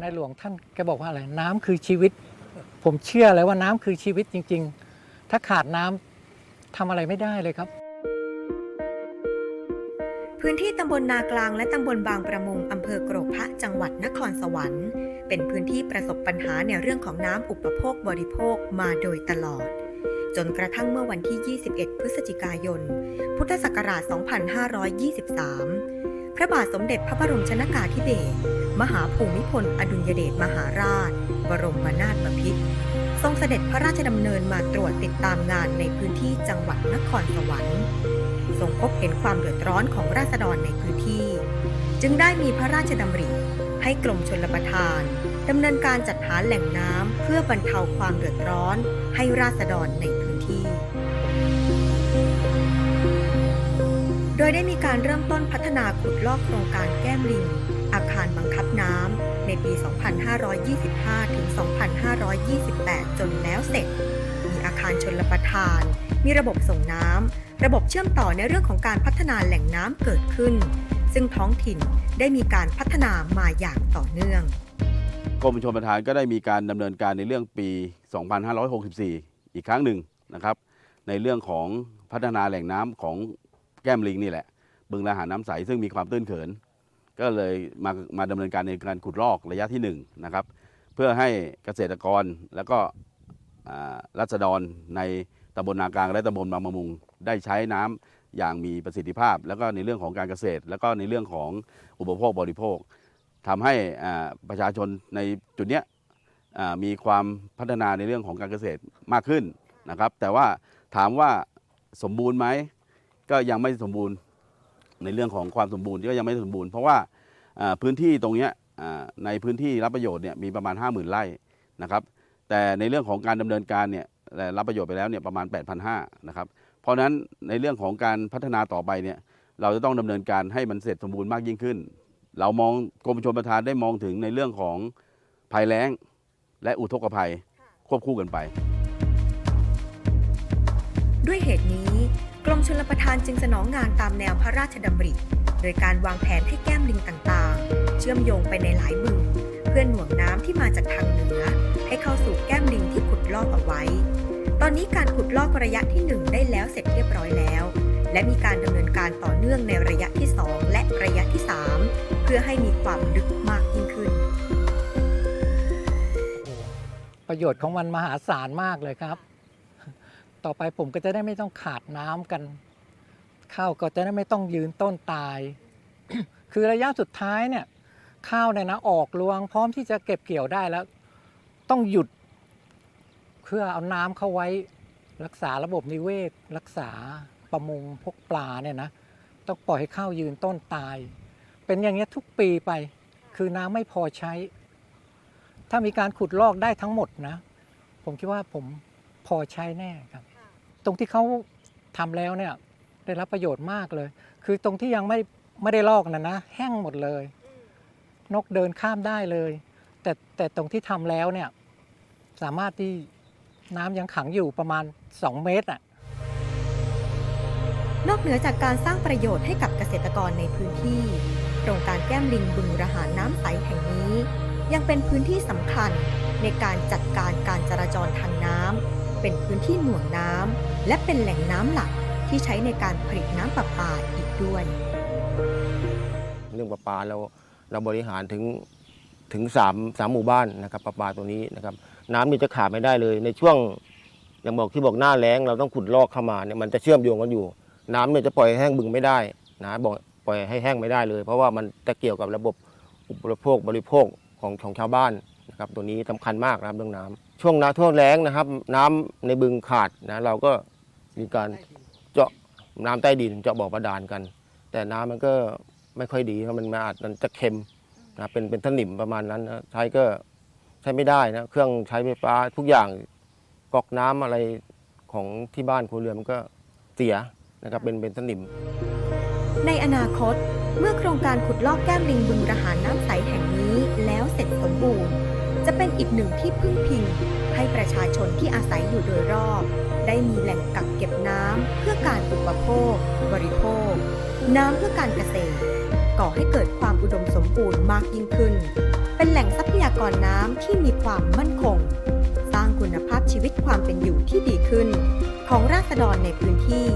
ในหลวงท่านแกบอกว่าอะไรน้ำคือชีวิต ผมเชื่อเลยว่าน้ำคือชีวิตจริง ๆ ถ้าขาดน้ำทำอะไรไม่ได้เลยครับ พื้นที่ตำบลนากลางและตำบลบางประมุงอำเภอกรกพระจังหวัดนครสวรรค์ เป็นพื้นที่ประสบปัญหาในเรื่องของน้ำอุปโภคบริโภคมาโดยตลอด จนกระทั่งเมื่อวันที่ 21 พฤศจิกายน พุทธศักราช 2523 พระบาทสมเด็จพระบรมชนากาธิเบศร มหาภูมิพลอดุลยเดชมหาราช บรมนาถบพิตรทรงเสด็จพระราชดำเนินมาตรวจติดตามงานในพื้นที่จังหวัดนครสวรรค์ ทรงพบเห็นความเดือดร้อนของราษฎรในพื้นที่ จึงได้มีพระราชดำริ ให้กรมชลประทานดำเนินการจัดหาแหล่งน้ำเพื่อบรรเทาความเดือดร้อนให้ราษฎรในพื้นที่ โดยได้มีการเริ่มต้นพัฒนาขุดลอกโครงการแก้มลิง ในปี 2525 ถึง 2528 จนแล้วเสร็จ มีอาคารชนลประทาน มีระบบส่งน้ำ ระบบเชื่อมต่อในเรื่องของการพัฒนาแหล่งน้ำเกิดขึ้น ซึ่งท้องถิ่นได้มีการพัฒนามาอย่างต่อเนื่องกรมชลประทานก็ได้มีการดำเนินการในเรื่องปี 2564 อีกครั้งหนึ่งนะครับ ในเรื่องของพัฒนาแหล่งน้ำของแก้มลิงนี่แหละ บึงละหาน้ำใสซึ่งมีความตื้นเขิน ก็เลยมามาดำเนินการในการขุดลอกระยะที่1นะครับเพื่อให้เกษตรกรแล้วก็รัษฎรในตำบลนากลางและตำบลบางมะมุง ได้ใช้น้ำอย่างมีประสิทธิภาพ แล้วก็ในเรื่องของการเกษตร แล้วก็ในเรื่องของอุปโภคบริโภคทำให้ประชาชนในจุดนี้มีความพัฒนาในเรื่องของการเกษตรมากขึ้นนะครับ แต่ว่าถามว่าสมบูรณ์ไหมก็ยังไม่สมบูรณ์ ในเรื่องของความสมบูรณ์ก็ยังไม่สมบูรณ์เพราะว่าพื้นที่ตรงนี้ในพื้นที่รับประโยชน์เนี่ยมีประมาณ 50,000 ไร่นะครับแต่ในเรื่องของการดำเนินการเนี่ยรับประโยชน์ไปแล้วเนี่ยประมาณ 8,500นะครับเพราะนั้นในเรื่องของการพัฒนาต่อไปเนี่ยเราจะต้องดำเนินการให้มันเสร็จสมบูรณ์มากยิ่งขึ้น เรามองกรมชลประทานได้มองถึงในเรื่องของภัยแล้ง และอุทกภัยควบคู่กันไป ด้วยเหตุนี้ มชลประทานจึงสนองงานตามแนวพระราชดำริ โดยการวางแผนให้แก้มลิงต่างๆ เชื่อมโยงไปในหลายบึงเพื่อหน่วงน้ำที่มาจากทางเหนือ ให้เข้าสู่แก้มลิงที่ขุดลอกเอาไว้ ตอนนี้การขุดลอกระยะที่ 1 ได้แล้วเสร็จเรียบร้อยแล้ว และมีการดำเนินการต่อเนื่องในระยะที่ 2 และระยะที่ 3 เพื่อให้มีความลึกมากยิ่งขึ้น ประโยชน์ของมันมหาศาลมากเลยครับ ต่อไปผมก็จะได้ไม่ต้องขาดน้ำกัน ข้าวก็จะได้ไม่ต้องยืนต้นตาย คือระยะสุดท้ายเนี่ยข้าวเนี่ยนะออกรวง พร้อมที่จะเก็บเกี่ยวได้แล้ว ต้องหยุด เพื่อเอาน้ำเข้าไว้ รักษาระบบนิเวศ รักษาประมงพวกปลาเนี่ยนะต้องปล่อยให้ข้าวยืนต้นตาย เป็นอย่างเงี้ยทุกปีไป คือน้ำไม่พอใช้ ถ้ามีการขุดลอกได้ทั้งหมดนะ ผมคิดว่าผมพอใช้แน่ครับ ตรงที่เขาทำแล้วเนี่ยได้รับประโยชน์มากเลย คือตรงที่ยังไม่ไม่ได้ลอกนะนะแห้งหมดเลย นกเดินข้ามได้เลย แต่แต่ตรงที่ทำแล้วเนี่ยสามารถที่น้ำยังขังอยู่ประมาณ 2 เมตรอะนอกเหนือจากการสร้างประโยชน์ให้กับเกษตรกรในพื้นที่โครงการแก้มลิงบึงระหารน้ำใสแห่งนี้ ยังเป็นพื้นที่สำคัญในการจัดการการจราจรทางน้ำ เป็นพื้นที่หน่วงน้ำและเป็นแหล่งน้ำหลักที่ใช้ในการผลิตน้ำประปาอีกด้วย เรื่องประปาเราเราบริหารถึงถึงสามสามหมู่บ้านนะครับประปาตัวนี้นะครับ น้ำนี่จะขาดไม่ได้เลย ในช่วงอย่างบอกที่บอกหน้าแล้งเราต้องขุดลอกเข้ามาเนี่ยมันจะเชื่อมโยงกันอยู่ น้ำเนี่ยจะปล่อยแห้งบึงไม่ได้นะบอกปล่อยให้แห้งไม่ได้เลย เพราะว่ามันจะเกี่ยวกับระบบอุปโภคบริโภคของของชาวบ้านนะครับตัวนี้สำคัญมากนะครับเรื่องน้ำ ช่วงน้ำท่วมแล้งนะครับ น้ำในบึงขาดนะเราก็มีการเจาะน้ำใต้ดินเจาะบ่อบาดาลกัน แต่น้ำมันก็ไม่ค่อยดีเพราะมันมาอาจมันจะเค็มนะเป็นเป็นถนิมประมาณนั้นนะใช้ก็ใช้ไม่ได้นะเครื่องใช้ไฟฟ้าทุกอย่างก๊อกน้ำอะไรของที่บ้านครัวเรือนมันก็เสียนะครับเป็นเป็นถนิม ในอนาคตเมื่อโครงการขุดลอกแก้มลิงบึงระหารน้ำใสแห่งนี้แล้วเสร็จสมบูรณ์ จะเป็นอีกหนึ่งที่พึ่งพิง ให้ประชาชนที่อาศัยอยู่โดยรอบ ได้มีแหล่งกักเก็บน้ำเพื่อการอุปโภค บริโภค น้ำเพื่อการเกษตร ก่อให้เกิดความอุดมสมบูรณ์มากยิ่งขึ้น เป็นแหล่งทรัพยากรน้ำที่มีความมั่นคง สร้างคุณภาพชีวิตความเป็นอยู่ที่ดีขึ้น ของราษฎรในพื้นที่